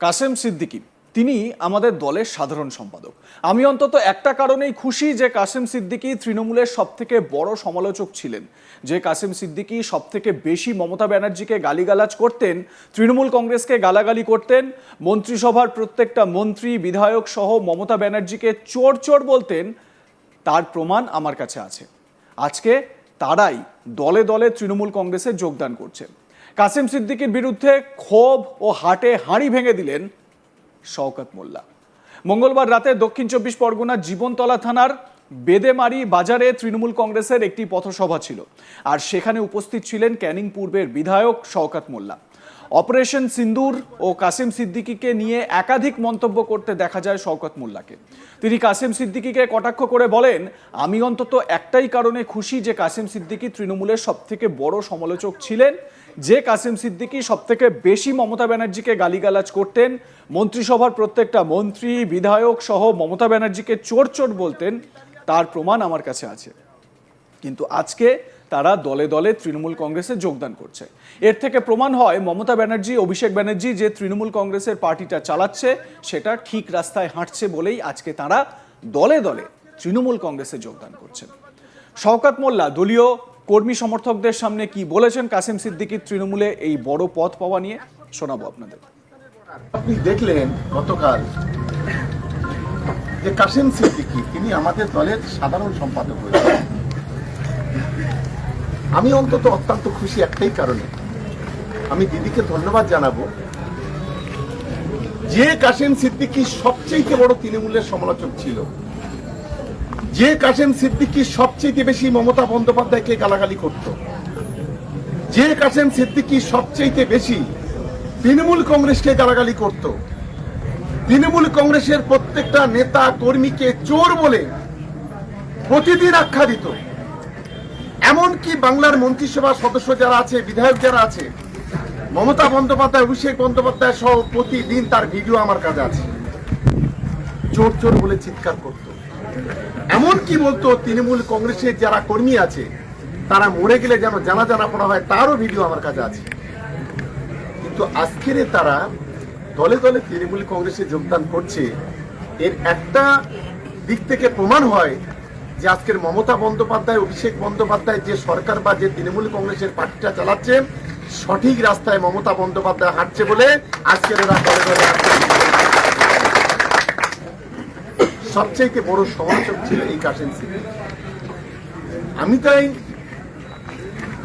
কাসেম সিদ্দিকী, তিনি আমাদের দলের সাধারণ সম্পাদক। আমি অন্তত একটা কারণেই খুশি যে কাসেম সিদ্দিকী তৃণমূলের সব থেকে বড় সমালোচক ছিলেন। যে কাসেম সিদ্দিকী সব থেকে বেশি মমতা ব্যানার্জিকে গালিগালাজ করতেন, তৃণমূল কংগ্রেসকে গালাগালি করতেন, মন্ত্রিসভার প্রত্যেকটা মন্ত্রী, বিধায়ক সহ মমতা ব্যানার্জিকে চোর চোর বলতেন, তার প্রমাণ আমার কাছে আছে। আজকে তারাই দলে দলে তৃণমূল কংগ্রেসে যোগদান করছে কাসেম সিদ্দিকীর বিরুদ্ধে ক্ষোভ ও হাটে হাঁড়ি ভেঙে দিলেন শওকত মোল্লা। মঙ্গলবার রাতে দক্ষিণ চব্বিশ পরগনার জীবনতলা থানার বেদেমারি বাজারে তৃণমূল কংগ্রেসের একটি পথসভা ছিল আর সেখানে উপস্থিত ছিলেন ক্যানিং পূর্বের বিধায়ক শওকত মোল্লা। অপারেশন সিন্দুর ও কাসিম সিদ্দিকিকে নিয়ে একাধিক মন্তব্য করতে দেখা যায় শওকত মোল্লাকে। তিনি কাসিম সিদ্দিকিকে কটাক্ষ করে বলেন, আমি অন্তত একটাই কারণে খুশি যে কাসিম সিদ্দিকী তৃণমূলের সব থেকে বড় সমালোচক ছিলেন যে কাসিম সিদ্দিকী সব থেকে বেশি মমতা ব্যানার্জিকে গালিগালাজ করতেন, মন্ত্রিসভার প্রত্যেকটা মন্ত্রী, বিধায়ক সহ মমতা ব্যানার্জিকে চোর চোর বলতেন, তার প্রমাণ আমার কাছে আছে। কিন্তু আজকে তারা দলে দলে তৃণমূল কংগ্রেসে যোগদান করছে। এর থেকে প্রমাণ হয় মমতা ব্যানার্জি, অভিষেক ব্যানার্জি যে তৃণমূল কংগ্রেসের পার্টিটা চালাচ্ছে, সেটা ঠিক রাস্তায় হাঁটছে বলেই আজকে তারা দলে দলে তৃণমূল কংগ্রেসে যোগদান করছেন। শওকাত মোল্লা, দলীয় কর্মী সমর্থকদের সামনে কি বলেছেন কাসিম সিদ্দিকীর তৃণমূলে এই বড় পথ পাওয়া নিয়ে শোনাবো আপনাদের। আপনি দেখলেন গতকাল যে কাসেম সিদ্দিকী, তিনি আমাদের দলের সাধারণ সম্পাদক হয়েছেন। আমি অন্তত অত্যন্ত খুশি একটাই কারণে। আমি দিদিকে ধন্যবাদ জানাব। যে কাসেম সিদ্দিকী সবচেয়ে বড় তৃণমূলের সমালোচক ছিল যে কাসেম সিদ্দিকী সবচেয়ে বেশি মমতা বন্দ্যোপাধ্যায়কে গালাগালি করত। যে কাসেম সিদ্দিকী সবচেয়ে বেশি তৃণমূল কংগ্রেসকে গালাগালি করত। তৃণমূল কংগ্রেসের প্রত্যেকটা নেতা কর্মীকে চোর বলে প্রতিদিন আখ্যা দিত। এমনকি বাংলার মন্ত্রিসভা সদস্য যারা আছে, বিধায়ক যারা আছে, মমতা বন্দ্যোপাধ্যায়, অভিষেক বন্দ্যোপাধ্যায় সহ প্রতিদিন তার ভিডিও আমার কাছে আছে। চোর চোর বলে চিৎকার করত। এমনকি বলতো, তৃণমূল কংগ্রেসের যারা কর্মী আছে, তারা মরে গেলে যেন জানা জানা পড়া হয়, তারও ভিডিও আমার কাছে আছে। কিন্তু আজকের তারা দলে দলে তৃণমূল কংগ্রেসে যোগদান করছে, এর একটা দিক থেকে প্রমাণ হয় যে আজকের মমতা বন্দ্যোপাধ্যায়, অভিষেক বন্দ্যোপাধ্যায় যে সরকার বা যে তৃণমূল কংগ্রেসের পার্টিটা চালাচ্ছে, সঠিক রাস্তায় মমতা বন্দ্যোপাধ্যায় হাঁটছে বলে আজকের এরা দলে দলে সবচেয়ে বড় সমালোচক ছিল এই কাশেম সিং আমি তাই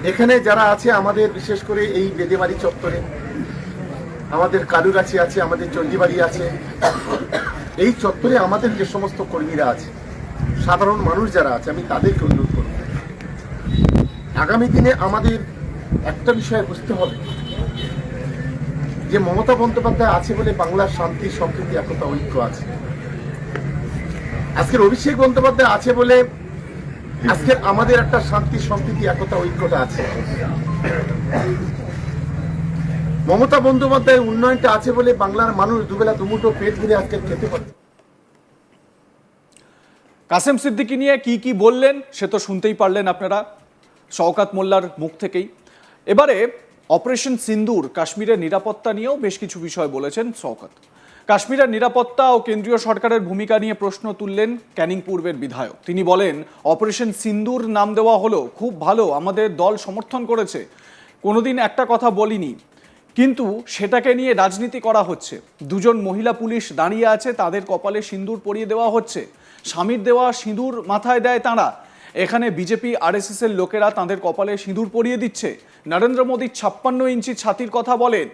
এখানে যারা আছে, আমাদের বিশেষ করে এই বেদেবাড়ি চত্বরে, আমাদের কালুগাছি আছে, আমাদের চণ্ডীবাড়ি আছে, এই চত্বরে আমাদের যে সমস্ত কর্মীরা আছে, সাধারণ মানুষ যারা আছে, আমি তাদেরকে অনুরোধ করব। আগামী দিনে আমাদের একটা বিষয় বুঝতে হবে, যে মমতা বন্দ্যোপাধ্যায় আছে বলে বাংলার শান্তি, সম্প্রীতি, একতা, ঐক্য আছে। আজকের অভিষেক বন্দ্যোপাধ্যায় আছে বলে আজকের আমাদের একটা শান্তি, সম্প্রীতি, একতা, ঐক্যটা আছে। মমতা বন্দ্যোপাধ্যায়ের উন্নয়নটা আছে বলে বাংলার মানুষ দুবেলা দুমুঠো পেট ভরে আজকে খেতে পারে কাসেম সিদ্দিকী নিয়ে কি কি বললেন, সে তো শুনতেই পারলেন আপনারা, শওকাত মোল্লার মুখ থেকেই। এবারে অপারেশন সিন্দুর কাশ্মীরের নিরাপত্তা নিয়েও বেশ কিছু বিষয় বলেছেন শওকাত। কাশ্মীরের নিরাপত্তা ও কেন্দ্রীয় সরকারের ভূমিকা নিয়ে প্রশ্ন তুললেন ক্যানিং পূর্বের বিধায়ক। তিনি বলেন, অপারেশন সিন্দুর নাম দেওয়া হলো খুব ভালো আমাদের দল সমর্থন করেছে। কোনোদিন একটা কথা বলিনি। কিন্তু সেটাকে নিয়ে রাজনীতি করা হচ্ছে। দুজন মহিলা পুলিশ দাঁড়িয়ে আছে, তাদের কপালে সিঁদুর পরিয়ে দেওয়া হচ্ছে। স্বামীর দেওয়া সিঁদুর মাথায় দেয় তাঁরা। এখানে বিজেপি আরএসএস এর লোকেরা তাদের কপালে সিঁদুর পরিয়ে দিচ্ছে। নরেন্দ্র মোদীর ছাপ্পান্ন ইঞ্চি ছাতির কথা বলেন।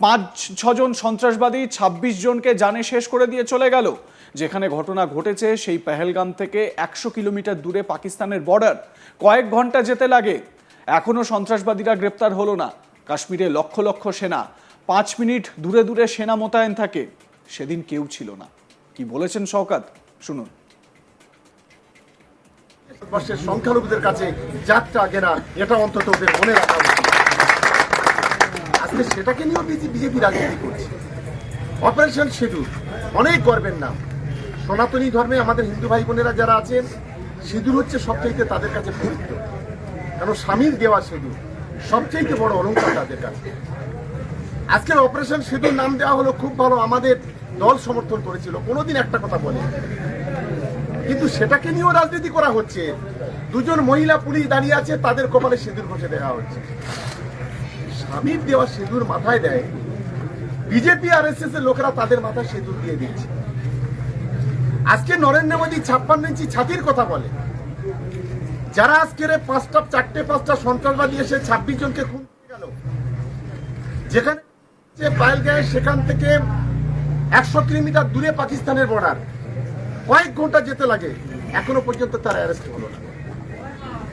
পাঁচ, ছজন সন্ত্রাসবাদী ২৬ জনকে জানে শেষ করে দিয়ে চলে গেল। যেখানে ঘটনা ঘটেছে সেই পেহেলগাম থেকে একশো কিলোমিটার দূরে পাকিস্তানের বর্ডার। কয়েক ঘণ্টা যেতে লাগে। এখনও সন্ত্রাসবাদীরা গ্রেপ্তার হলো না। কাশ্মীরে লক্ষ লক্ষ সেনা। পাঁচ মিনিট দূরে দূরে সেনা মোতায়েন থাকে। সেদিন কেউ ছিল না। কি বলেছেন শওকাত? শুনুন। সংখ্যালঘুদের কাছে যাত্রা আগে না এটা অন্তত মনে রাখা আজকে সেটাকে নিয়েও বিজেপি রাজনীতি করছে। অপারেশন সিঁদুর অনেক গর্বের নাম। সনাতনী ধর্মে আমাদের হিন্দু ভাই বোনেরা যারা আছেন, সিঁদুর হচ্ছে সবচাইতে তাদের কাছে পবিত্র। কেন স্বামীর দেওয়া সিঁদুর সবচাইতে বড় অলঙ্কার তাদের কাছে। আজকের অপারেশন সিঁদুর নাম দেওয়া হলো, খুব ভালো আমাদের দল সমর্থন করেছিল। কোনোদিন একটা কথা বলে কিন্তু সেটাকে নিয়েও রাজনীতি করা হচ্ছে। দুজন মহিলা পুলিশ দাঁড়িয়ে আছে, তাদের কপালে সিঁদুর ঘষে দেওয়া হচ্ছে। স্বামীর দেওয়া সিঁদুর মাথায় দেয়, বিজেপি আর এস এর লোকেরা তাদের মাথায় সিঁদুর দিয়ে দিচ্ছে। আজকে নরেন্দ্র মোদী ছাপ্পান্ন ইঞ্চি ছাতির কথা বলে। যারা আজকের পাঁচটা, চারটে, পাঁচটা সন্ত্রাসবাদী এসে ছাব্বিশ জনকে খুন গেল, যেখানে যে পায়েলগাঁয়ে সেখান থেকে একশো কিলোমিটার দূরে পাকিস্তানের বর্ডার কয়েক ঘণ্টা যেতে লাগে, এখনও পর্যন্ত তার অ্যারেস্ট হলো না।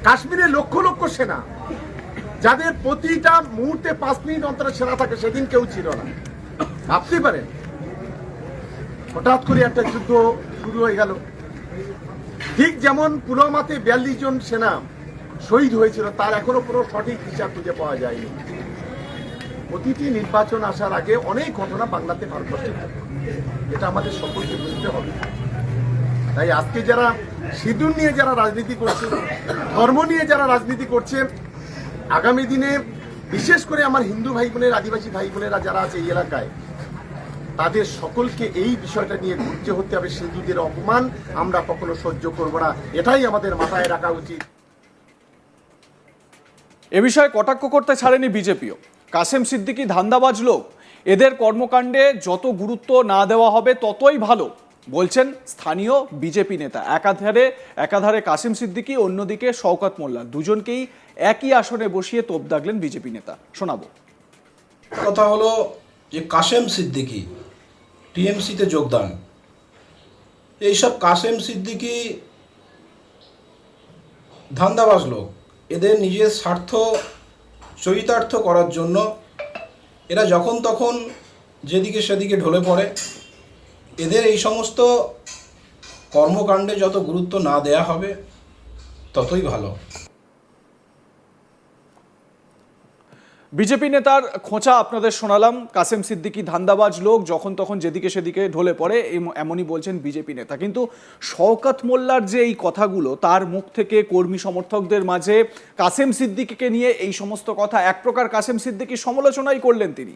কাশ্মীরে লক্ষ লক্ষ সেনা যাদের প্রতিটা মুহূর্তে পাঁচ মিনিট অন্তরে সেনা থাকে, সেদিন কেউ ছিল না। ভাবতেই পারেন হঠাৎ করে একটা যুদ্ধ শুরু হয়ে গেল। ঠিক যেমন পুলওয়ামাতে বিয়াল্লিশ জন সেনা শহীদ হয়েছিল, তার এখনও কোনো সঠিক হিসাব খুঁজে পাওয়া যায়নি। প্রতিটি নির্বাচন আসার আগে অনেক ঘটনা বাংলাতে ভারতবর্ষে ঘটে। এটা আমাদের সকলকে বুঝতে হবে। তাই আজকে যারা সিঁদুর নিয়ে যারা রাজনীতি করছে, ধর্ম নিয়ে যারা রাজনীতি করছে আগামী দিনে বিশেষ করে আমার হিন্দু ভাই বোনের আদিবাসী ভাই বোনেরা যারা আছে এই এলাকায়, তাদের সকলকে এই বিষয়টা নিয়ে ঘুরতে হতে হবে। সিন্ধুদের অপমান আমরা কখনো সহ্য করব না। এটাই আমাদের মাথায় রাখা উচিত। এ বিষয়ে কটাক্ষ করতে ছাড়েনি বিজেপিও। কাসেম সিদ্দিকী ধান্দাবাজ লোক, এদের কর্মকাণ্ডে যত গুরুত্ব না দেওয়া হবে ততই ভালো। বলছেন স্থানীয় বিজেপি নেতা। একাধারে একাধারে কাসেম সিদ্দিকী, অন্যদিকে শওকত মোল্লা। দুজনকেই একই আসনে বসিয়ে তোপ দাগলেন বিজেপি নেতা। শোনাবো। কথা হলো যে কাসেম সিদ্দিকি টিএমসিতে যোগদান। এইসব কাসেম সিদ্দিকি ধান্দাবাজ লোক। এদের নিজের স্বার্থ, চরিতার্থ করার জন্য এরা যখন তখন যেদিকে সেদিকে ঢলে পড়ে। এদের এই সমস্ত কর্মকাণ্ডে যত গুরুত্ব না দেয়া হবে, ততই ভালো। বিজেপি নেতার খোঁচা আপনাদের শোনালাম। কাসেম সিদ্দিকী ধান্দাবাজ লোক যখন তখন যেদিকে সেদিকে ঢলে পড়ে, এম- এমনই বলছেন বিজেপি নেতা। কিন্তু শওকত মোল্লার যে এই কথাগুলো, তার মুখ থেকে কর্মী সমর্থকদের মাঝে কাসেম সিদ্দিকিকে নিয়ে এই সমস্ত কথা, এক প্রকার কাসেম সিদ্দিকী সমালোচনাই করলেন তিনি।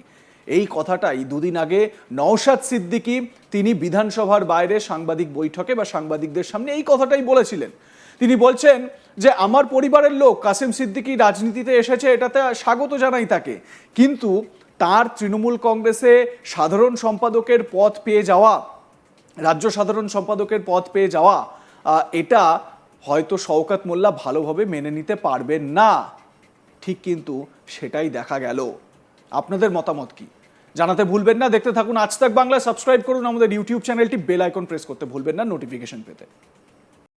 এই কথাটাই দুদিন আগে নওশাদ সিদ্দিকী তিনি বিধানসভার বাইরে সাংবাদিক বৈঠকে বা সাংবাদিকদের সামনে এই কথাটাই বলেছিলেন। তিনি বলছেন যে, আমার পরিবারের লোক কাসেম সিদ্দিকি রাজনীতিতে এসেছে, এটাতে স্বাগত জানাই তাকে। কিন্তু তার তৃণমূল কংগ্রেসে সাধারণ সম্পাদকের পদ পেয়ে যাওয়া, রাজ্য সাধারণ সম্পাদকের পদ পেয়ে যাওয়া এটা হয়তো শওকাত মোল্লা ভালোভাবে মেনে নিতে পারবেন না। ঠিক কিন্তু সেটাই দেখা গেল। আপনাদের মতামত কি? জানাতে ভুলবেন না। দেখতে থাকুন আজ তাক বাংলা সাবস্ক্রাইব করুন আমাদের ইউটিউব চ্যানেলটি বেল আইকন প্রেস করতে ভুলবেন না। নোটিফিকেশন পেতে।